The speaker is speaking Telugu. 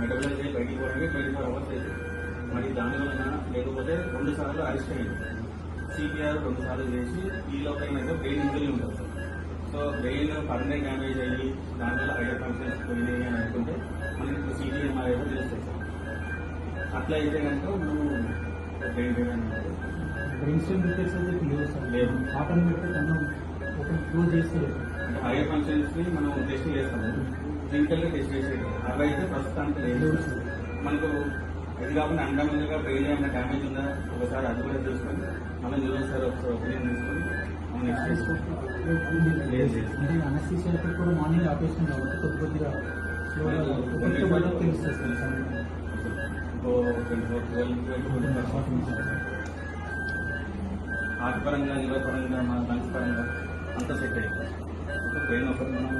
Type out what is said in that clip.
మెటబలైజ్ అయ్యి బయటికి పోవడానికి ట్వంటీ ఫోర్ అవర్స్ అయితే మరి దానివల్ల లేకపోతే రెండు సార్లు అరెస్ట్ అయింది సిపిఆర్ రెండు సార్లు చేసి ఈ లోపల ఏమైతే బ్రెయిన్ ఇంజరీ ఉంటుంది. Sir so brain permanent damage అయ్యి దానివల్ల హైయర్ ఫంక్షన్స్ పోయినాయి అని అనుకుంటే మనకి ఇప్పుడు సిటీఎంఆర్ ఏదో చేస్తాయి సార్ అట్లా అయితే కనుక మనం బ్రెయిన్ డ్యామేజ్ ఉంటుంది. బ్రెయిన్ స్టెమ్ రిపేర్స్ అయితే లేవు సార్. లేవు. ఆటని పెడితే కన్నా ఓపెన్ క్లోజ్ చేస్తే అంటే హైయర్ ఫంక్షన్స్ని మనం టెస్ట్ చేస్తాము. క్లినికల్గా టెస్ట్ చేసేది. అవి అయితే ప్రస్తుతానికి లేదు. మనకు ఇది కాకుండా అండమంగా బ్రెయిన్ ఏమైనా డ్యామేజ్ ఉందా? ఒకసారి అది కూడా చూసుకొని మనం న్యూస్ సార్ ఒకసారి ఒపీనియన్ తీసుకొని మనం నెక్స్ట్ చేసుకుంటాం అనస్థీషియా కూడా మార్నింగ్ ఆపరేషన్ కాబట్టి కొద్ది కొద్దిగా హార్ట్ పరంగా లివర్ పరంగా మన లంగ్స్ పరంగా అంతా సెట్ అయిపోయింది. బ్రెయిన్ ఒకటి మనం